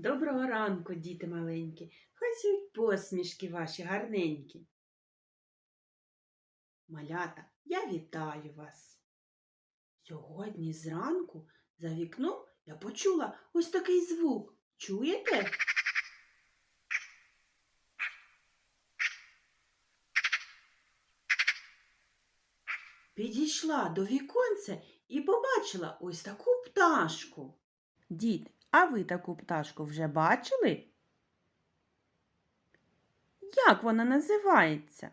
Доброго ранку, діти маленькі. Хай сють посмішки ваші гарненькі. Малята, я вітаю вас. Сьогодні зранку за вікном я почула ось такий звук. Чуєте? Підійшла до віконця і побачила ось таку пташку. Діти, а ви таку пташку вже бачили? Як вона називається?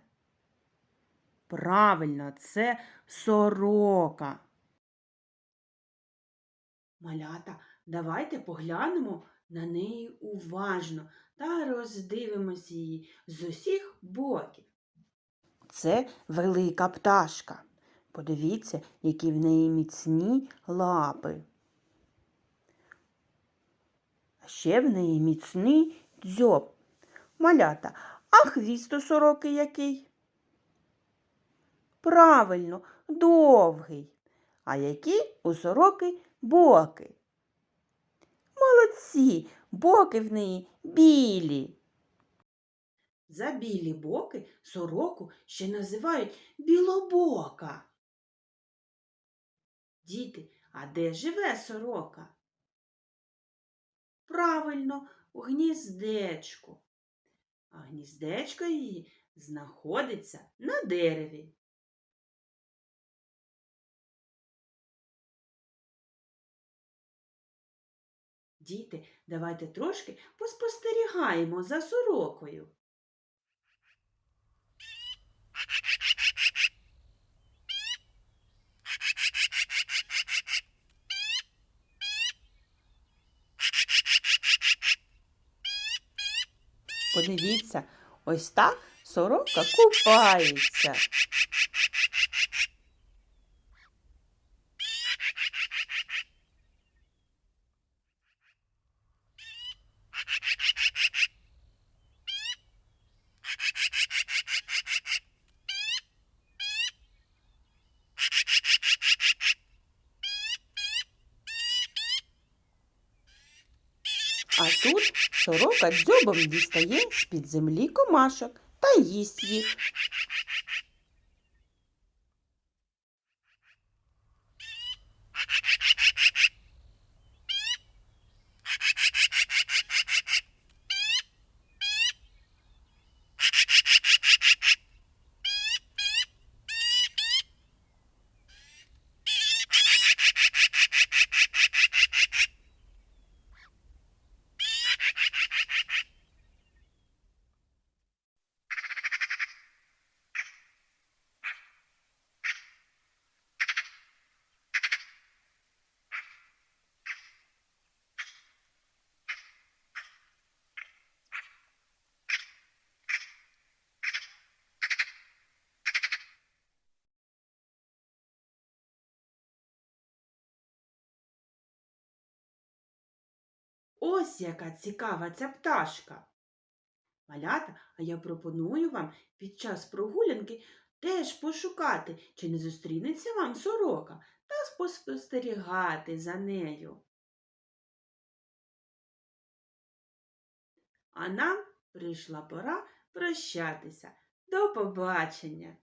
Правильно, це сорока. Малята, давайте поглянемо на неї уважно та роздивимося її з усіх боків. Це велика пташка. Подивіться, які в неї міцні лапи. Ще в неї міцний дзьоб. Малята, а хвіст у сороки який? Правильно, довгий. А які у сороки боки? Молодці, боки в неї білі. За білі боки сороку ще називають білобока. Діти, а де живе сорока? Правильно, у гніздечку. А гніздечко її знаходиться на дереві. Діти, давайте трошки поспостерігаємо за сорокою. Подивіться, ось так сорока купається. А тут сорока дзьобом дістає з-під землі комашок та їсть їх. Ось яка цікава ця пташка. Малята, а я пропоную вам під час прогулянки теж пошукати, чи не зустрінеться вам сорока, та спостерігати за нею. А нам прийшла пора прощатися. До побачення!